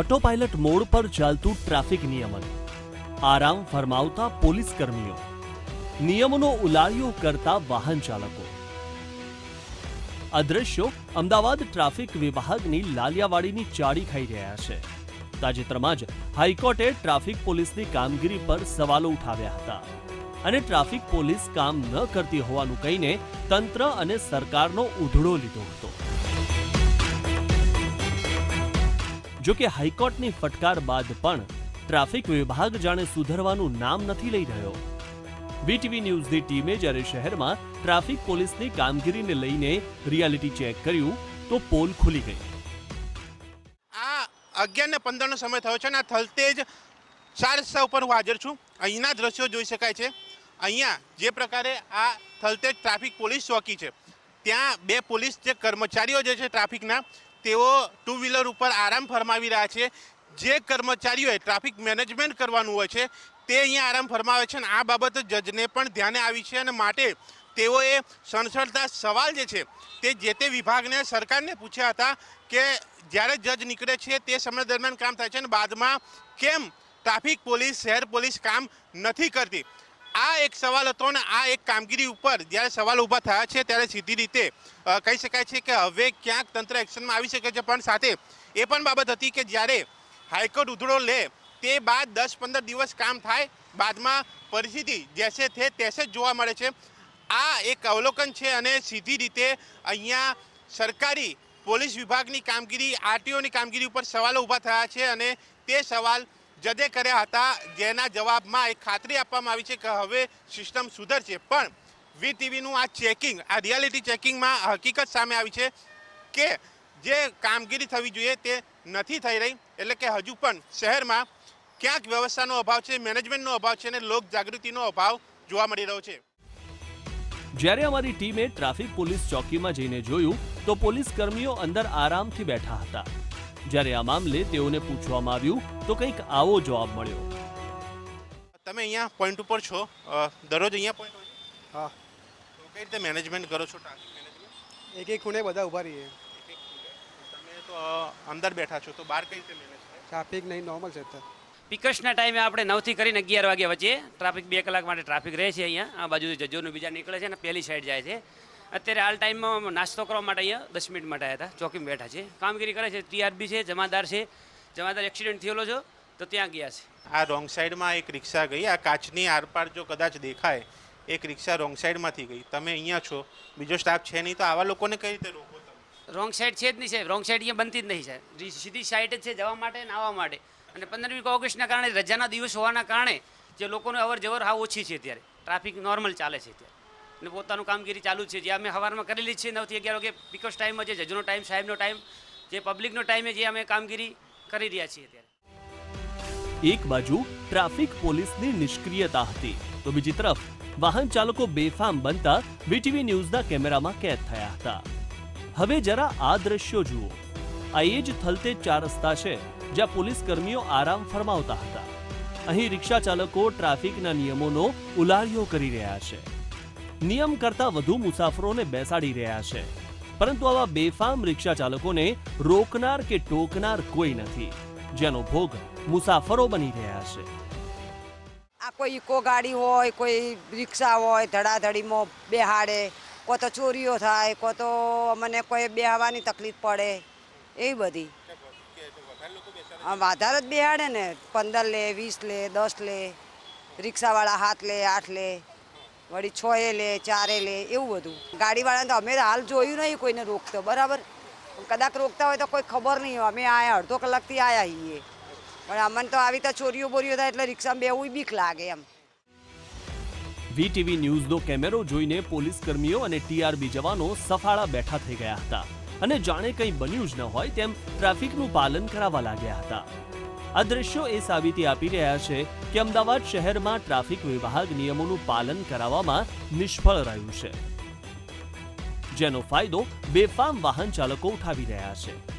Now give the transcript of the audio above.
Auto pilot mode પર ચાલતું traffic નિયમન. આરામ ફરમાવતા પોલીસ કર્મીઓ નિયમોનો ઉલાળ્યો કરતા વાહન ચાલકો. આ અમદાવાદ ટ્રાફિક વિભાગની લાલિયાવાડીની ચાડી ખાઈ રહ્યા છે. તાજેતરમાં જ હાઈકોર્ટે ટ્રાફિક પોલીસની કામગીરી પર સવાલો ઉઠાવ્યા હતા. અને ટ્રાફિક પોલીસ કામ ન કરતી હોવાનું કહીને તંત્ર અને સરકારનો ઉધડો લીધો હતો. જો કે હાઈકોર્ટની ફટકાર બાદ પણ ટ્રાફિક વિભાગ જાણે સુધરવાનું નામ નથી લઈ રહ્યો. વીટીવી ન્યૂઝની ટીમે જ્યારે શહેરમાં ટ્રાફિક પોલીસની કામગીરીને લઈને રિયાલિટી ચેક કર્યું, તો પોલ ખુલી ગઈ. આ અગિયાર ને પંદરનો સમય થયો છે અને આ થલતેજ ચાર રસ્તા ઉપર હું હાજર છું. અહીંના દ્રશ્યો જોઈ શકાય છે. અહીંયા જે પ્રકારે આ થલતેજ ટ્રાફિક પોલીસ ચોકી છે, ત્યાં બે પોલીસ જે કર્મચારીઓ જે છે ટ્રાફિકના તેઓ ટુ વ્હીલર ઉપર આરામ ફરમાવી રહ્યા છે. જે કર્મચારીઓએ ટ્રાફિક મેનેજમેન્ટ કરવાનું હોય છે, તે અહીંયા આરામ ફરમાવે છે અને આ બાબત જજને પણ ધ્યાને આવી છે અને માટે તેઓએ સણસણતા સવાલ જે છે, તે જે તે વિભાગને સરકારને પૂછ્યા હતા કે જ્યારે જજ નીકળે છે તે સમય દરમિયાન કામ થાય છે અને બાદમાં કેમ ટ્રાફિક પોલીસ, શહેર પોલીસ કામ નથી કરતી. આ એક સવાલ હતો ને આ એક કામગીરી ઉપર જ્યારે સવાલ ઊભા થયા છે ત્યારે સીધી રીતે કહી શકાય છે કે હવે ક્યાંક તંત્ર એક્શનમાં આવી શકે છે. પણ સાથે એ પણ બાબત હતી કે જ્યારે હાઈકોર્ટ ઉધડો લે તે બાદ દસ પંદર દિવસ કામ થાય, બાદમાં પરિસ્થિતિ જેસે થે તેસે જ જોવા મળે છે. આ એક અવલોકન છે અને સીધી રીતે અહીંયા સરકારી પોલીસ વિભાગની કામગીરી, આરટીઓની કામગીરી ઉપર સવાલો ઊભા થયા છે અને તે સવાલ જજે કર્યા હતા, જેના જવાબમાં એક ખાતરી આપવામાં આવી છે કે હવે સિસ્ટમ સુધરશે. પણ વી ટીવીનું આ ચેકિંગ આ રિયાલિટી ચેકિંગમાં હકીકત સામે આવી છે કે જે કામગીરી થવી જોઈએ તે નથી થઈ રહી. એટલે કે હજુ પણ શહેરમાં ક્યાંક વ્યવસ્થાનો અભાવ છે મેનેજમેન્ટનો અભાવ છે અને લોક જાગૃતિનો અભાવ જોવા મળી રહ્યો છે. જ્યારે અમારી ટીમે ટ્રાફિક પોલીસ ચોકીમાં જઈને જોયું, તો પોલીસ કર્મીઓ અંદર આરામથી બેઠા હતા. જ્યારે આ મામલે તેઓને પૂછવામાં આવ્યું તો કંઈક આવો જવાબ મળ્યો. તમે અહીંયા પોઈન્ટ ઉપર છો. દરરોજ અહીંયા પોઈન્ટ હોય છે? હા. તો કઈ રીતે મેનેજમેન્ટ કરો છો ટ્રાફિક મેનેજમેન્ટ એક એક ખૂણે બધા ઊભા રહીએ. તમે તો અ, અંદર બેઠા છો તો બહાર કઈ રીતે મેનેજ થાય? ટ્રાફિક નહીં નોર્મલ છે અત્યારે. પિકર્સના ટાઈમે આપણે નવથી કરીને અગિયાર વાગ્યા વચ્ચે ટ્રાફિક બે કલાક માટે ટ્રાફિક રહે છે અહીંયા. આ બાજુ જજોનું બીજા નીકળે છે ને પહેલી સાઈડ જાય છે. અત્યારે હાલ ટાઈમમાં નાસ્તો કરવા માટે અહીંયા દસ મિનિટ માટે આવ્યા હતા. ચોકીમાં બેઠા છે. કામગીરી કરે છે. ટીઆરબી છે જમાદાર છે. જમાદાર એક્સિડન્ટ થયેલો છો તો ત્યાં ગયા છે. આ રોંગ સાઈડમાં એક રિક્ષા ગઈ. આ કાચની આરપાર જો કદાચ દેખાય એક રિક્ષા રોંગ સાઈડમાંથી ગઈ. તમે અહીંયા છો. બીજો સ્ટાફ છે નહીં તો આવા લોકોને કઈ રીતે રોકો રોંગ સાઈડ છે જ નહીં સાહેબ. રોંગ સાઈડ અહીંયા બનતી જ નહીં સાહેબ. સીધી સાઈડ જ છે જવા માટે અને આવવા માટે. અને પંદરમી ઓગસ્ટના કારણે રજાના દિવસ હોવાના કારણે જે લોકોને અવર જવર હા ઓછી છે અત્યારે. ટ્રાફિક નોર્મલ ચાલે છે અત્યારે. અને પોતાનું કામગીરી ચાલુ છે. જે અમે સવારમાં કરેલી છે, નવથી અગિયાર વાગે પિકઅપ ટાઈમમાં જે જજનો ટાઈમ સાહેબનો ટાઈમ જે પબ્લિકનો ટાઈમે જે અમે કામગીરી કરી રહ્યા છીએ અત્યારે. એક બાજુ ટ્રાફિક પોલીસની નિષ્ક્રિયતા હતી, તો બીજી તરફ વાહન ચાલકો બેફામ બનતા વીટીવી ન્યૂઝના કેમેરામાં કેદ થયા હતા. હવે જરા આ દ્રશ્યો જુઓ. આ એ જ થલતેજ ચાર રસ્તા છે, જ્યાં પોલીસ કર્મીઓ આરામ ફરમાવતા હતા. અહીં રિક્ષા ચાલકો ટ્રાફિકના નિયમોનો ઉલાળ્યો કરી રહ્યા છે. નિયમ કરતા વધુ મુસાફરોને બેસાડી રહ્યા છે. પરંતુ આવા બેફામ રિક્ષા ચાલકોને રોકનાર કે ટોકનાર કોઈ નથી. જેનો ભોગ મુસાફરો બની રહ્યા છે. આ કોઈ ઇકો ગાડી હોય, કોઈ રિક્ષા હોય, ધડાધડીમાં બેહાડે, કો તો ચોરીઓ થાય, કો તો મને કોઈ બેહવાની તકલીફ પડે, એવી બધી. વધારે જ બેહાડે ને, પંદર લે, વીસ લે, દસ લે, રિક્ષાવાળા હાથ લે, આઠ લે. વળી છ એ લે, ચારે લે, એવું બધું. ગાડીવાળાને તો અમે હાલ જોયું નહીં કોઈને રોકતો, બરાબર? કદાચ રોકતા હોય તો કોઈ ખબર નહીં હોય. અમે આયા અડધો કલાકથી આવ્યા છીએ. પણ અમને તો આવી તો ચોરીઓ બોરીઓ થાય એટલે રિક્ષામાં બેવું બીક લાગે એમ. વીટીવી ન્યૂઝનો કેમેરો જોઈને પોલીસ કર્મીઓ અને ટીઆરબી જવાનો સફાળા બેઠા થઈ ગયા હતા. અને જાણે કંઈ બન્યું જ ન હોય તેમ ટ્રાફિકનું પાલન કરાવવા લાગ્યા હતા. આ દ્રશ્યો એ સાબિતી આપી રહ્યા છે કે અમદાવાદ શહેરમાં ટ્રાફિક વિભાગ નિયમોનું પાલન કરાવવામાં નિષ્ફળ રહ્યું છે. જેનો ફાયદો બેફામ વાહન ચાલકો ઉઠાવી રહ્યા છે.